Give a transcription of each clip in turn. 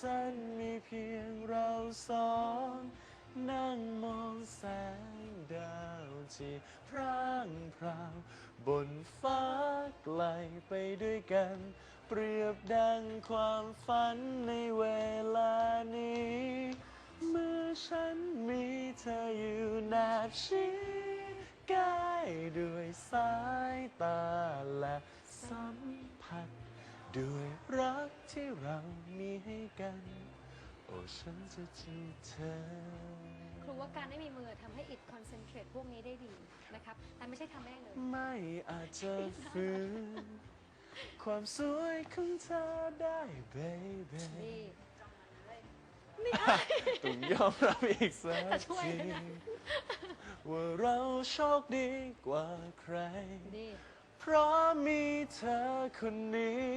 จันมีเพียงเราสองนั่งมองแสงดาวที่พร่างพราวบนฟ้าไกลไปด้วยกัน เปรียบดังความฝันในเวลานี้ เมื่อฉันมีเธออยู่แนบชิดใกล้ด้วยสายตาและสัมผัส ด้วยรักที่เรามีให้กัน โอ้ฉันจะจูบเธอ ครูว่าการไม่มีมือทำให้อิดคอนเซนเทรตพวกนี้ได้ดีนะครับ แต่ไม่ใช่ทำไม่ได้เลย ไม่อาจจะฝืนความสวยของเธอได้เบเบนี่ต้องยอมรับอีกสักช่วยทีนะว่าเราโชคดีกว่าใคร นี่ เพราะมีเธอคนนี้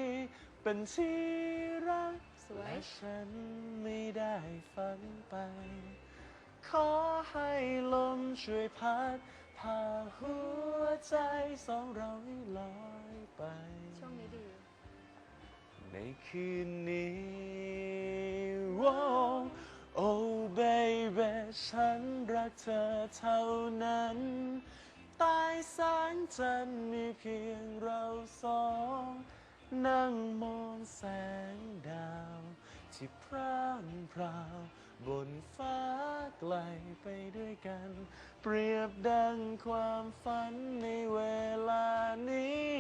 เป็นที่รักสวย และฉันไม่ได้ฝันไป ขอให้ลมช่วยพัดพาหัวใจสองเราให้ลอยไป ช่วงนี้ดี ในคืนนี้โอ้โอ้ baby ฉันรักเธอเท่านั้น ใต้แสงจันทร์มีเพียงเราสอง นั่งมองแสงดาว ที่พร่างพราวบนฟ้าไกลไปด้วยกัน เปรียบดังความฝันในเวลานี้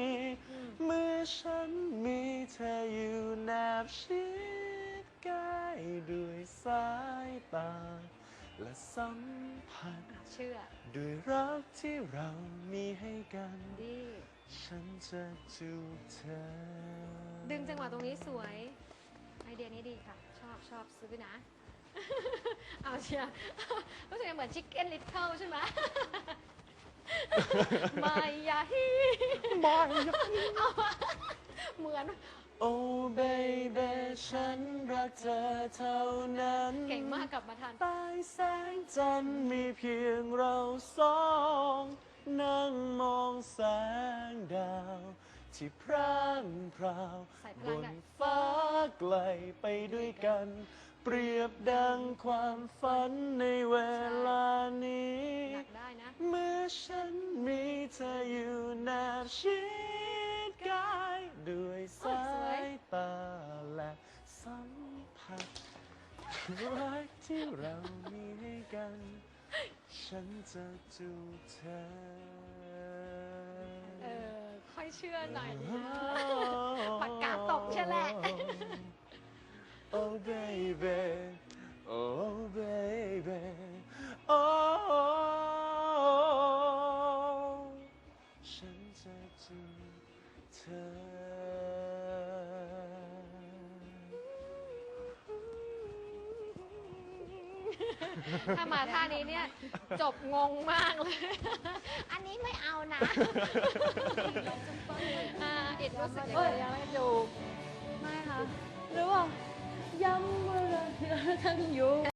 เมื่อฉันมีเธออยู่แนบชิดใกล้ด้วยสายตา และสัมผัสเชื่อ ด้วยรักที่เรามีให้กัน ดี ฉันจะจูบเธอ ดึงจังหวะตรงนี้สวย ไอเดียนี้ดีค่ะ ชอบชอบซื้อนะ เอาเชียร์ รู้สึกเหมือนชิคเก้นลิทเทิลใช่ไหม มายาฮีบายเหมือน โอ้ baby ฉันรั กเธอเท่านั้นเก่งมากกลับมาทัน ใต้แสงจันทร์มีเพียงเราสอง นั่งมองแสงดาว ที่พร่างพราวใส่พบลังนหน่อย ฟ้าไกลไปด้วยกัน เปรียบดังความฝันในเวลานี้ หนักได้นะ เมื่อฉันมีเธออยู่แนบชิด รักที่เรามีให้กัน ฉันจะจูบเธอเออ ค่อยเชื่อหน่อยนะปากกาตกใช่แหละ Oh baby Oh baby ถ้ามาท่านี้เนี่ยจบงงมากเลย อันนี้ไม่เอานะ อ่าอิดรู้สึกยังเอ้ไงยยังไม่จูบไม่ค่ะหรือว่าย้ำว่าเราทั้งอยู่